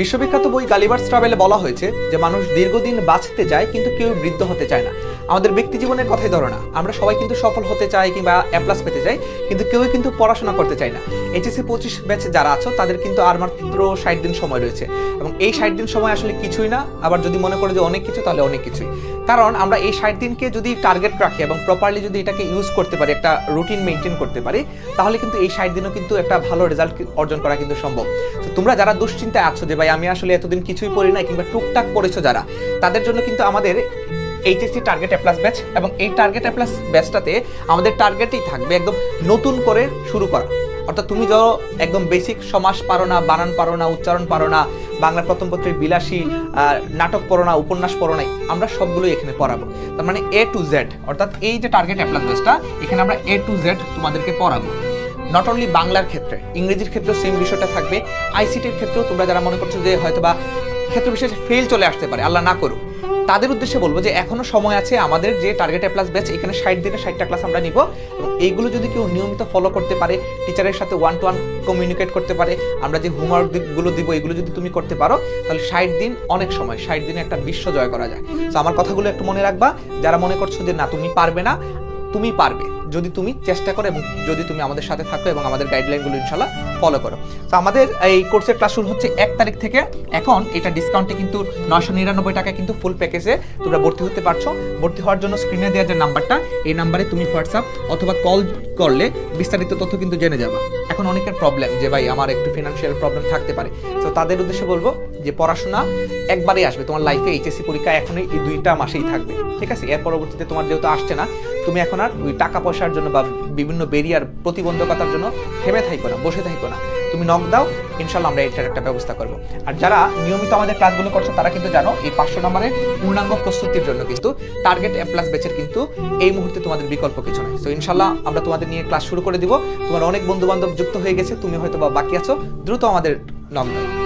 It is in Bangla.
বিশ্ববিখ্যাত বই গালিভার্স ট্রাভেলে বলা হয়েছে যে মানুষ দীর্ঘদিন বাঁচতে চায় কিন্তু কেউ বৃদ্ধ হতে চায় না। আমাদের ব্যক্তি জীবনের কথাই ধরো না। আমরা সবাই কিন্তু সফল হতে চাই কিংবা অ্যাপ্লাস পেতে চাই, কিন্তু কেউই কিন্তু পড়াশোনা করতে চায় না। এইচএসসি পঁচিশ ব্যাচ যারা আছো, তাদের কিন্তু আর মাত্র ষাট দিন সময় রয়েছে। এবং এই ষাট দিন সময় আসলে কিছুই না, আবার যদি মনে করো যে অনেক কিছু, তাহলে অনেক কিছুই। কারণ আমরা এই ষাট দিনকে যদি টার্গেট রাখি এবং প্রপারলি যদি এটাকে ইউজ করতে পারি, একটা রুটিন মেনটেন করতে পারি, তাহলে কিন্তু এই ষাট দিনও কিন্তু একটা ভালো রেজাল্ট অর্জন করা কিন্তু সম্ভব। তো তোমরা যারা দুশ্চিন্তায় আছো যে, ভাই, আমি আসলে এতদিন কিছুই পড়ি নাই কিংবা টুকটাক পড়েছো যারা, তাদের জন্য কিন্তু আমাদের এইচএসসি টার্গেট প্লাস ব্যাচ এবং এই টার্গেট প্লাস ব্যাচটাতে আমাদের টার্গেটই থাকবে একদম নতুন করে শুরু করা। অর্থাৎ তুমি যখন একদম বেসিক সমাস পারো না, বানান পারো না, উচ্চারণ পারো না, বাংলা প্রথম পত্রের বিলাসী নাটক পড়ো না, উপন্যাস পড়ো নাই আমরা সবগুলোই এখানে পড়াবো। তার মানে এ টু জেড অর্থাৎ এই যে টার্গেট প্লাস ব্যাচটা এখানে আমরা এ টু জেড তোমাদেরকে পড়াবো। নট অনলি বাংলার ক্ষেত্রে, ইংরেজির ক্ষেত্রেও সেম বিষয়টা থাকবে। আইসিটির ক্ষেত্রেও তোমরা যারা মনে করছ যে হয়তো বা ক্ষেত্র বিশেষে ফেল চলে আসতে পারে, আল্লাহ না করুক তাদের উদ্দেশ্যে বলব যে এখনও সময় আছে আমাদের যে টার্গেট প্লাস ব্যাচ এখানে ষাট দিনে ষাটটা ক্লাস আমরা নিব। এবং এইগুলো যদি কেউ নিয়মিত ফলো করতে পারে টিচারের সাথে ওয়ান টু ওয়ান কমিউনিকেট করতে পারে, আমরা যে হোমওয়ার্কগুলো দিব, এগুলো যদি তুমি করতে পারো, তাহলে ষাট দিন অনেক সময়, ষাট দিনে একটা বিশ্ব জয় করা যায়। তো আমার কথাগুলো একটু মনে রাখবা, যারা মনে করছ যে না, তুমি পারবে না, তুমি পারবে। যদি তুমি চেষ্টা করো এবং যদি তুমি আমাদের সাথে থাকো এবং আমাদের গাইডলাইনগুলো ইনশাল্লাহ ফলো করো। তো আমাদের এই কোর্সের ক্লাস শুরু হচ্ছে এক তারিখ থেকে। এখন এটা ডিসকাউন্টে কিন্তু নয়শো নিরানব্বই টাকা কিন্তু ফুল প্যাকেজে তোমরা ভর্তি হতে পারছ। ভর্তি হওয়ার জন্য স্ক্রিনে দেওয়া যে নাম্বারটা এই নাম্বারে তুমি হোয়াটসঅ্যাপ অথবা কল করলে বিস্তারিত তথ্য কিন্তু জেনে যাবা। এখন অনেকের প্রবলেম যে, ভাই, আমার একটু ফিনান্সিয়াল প্রবলেম থাকতে পারে। তো তাদের উদ্দেশ্যে বলব যে, পড়াশোনা একবারেই আসবে। তোমার লাইফে এইচএসসি পরীক্ষা এখনই এই দুইটা মাসেই থাকবে। ঠিক আছে? এর পরবর্তীতে তোমার যেহেতু আসছে না তুমি এখন আর ওই টাকা পয়সার জন্য বা বিভিন্ন বেরিয়ার প্রতিবন্ধকতার জন্য থেমে থাকো না, বসে থাকো না। তুমি নক দাও ইনশাল্লাহ আমরা এটার একটা ব্যবস্থা করব। আর যারা নিয়মিত আমাদের ক্লাসগুলো করছ, তারা কিন্তু জানো এই পাঁচশো নম্বরের পূর্ণাঙ্গ প্রস্তুতির জন্য কিন্তু টার্গেট এ প্লাস ব্যাচের কিন্তু এই মুহূর্তে তোমাদের বিকল্প কিছু নেই। তো ইনশাল্লাহ আমরা তোমাদের নিয়ে ক্লাস শুরু করে দিব। তোমার অনেক বন্ধু বান্ধব যুক্ত হয়ে গেছে, তুমি হয়তো বা বাকি আছো, দ্রুত আমাদের নক দাও।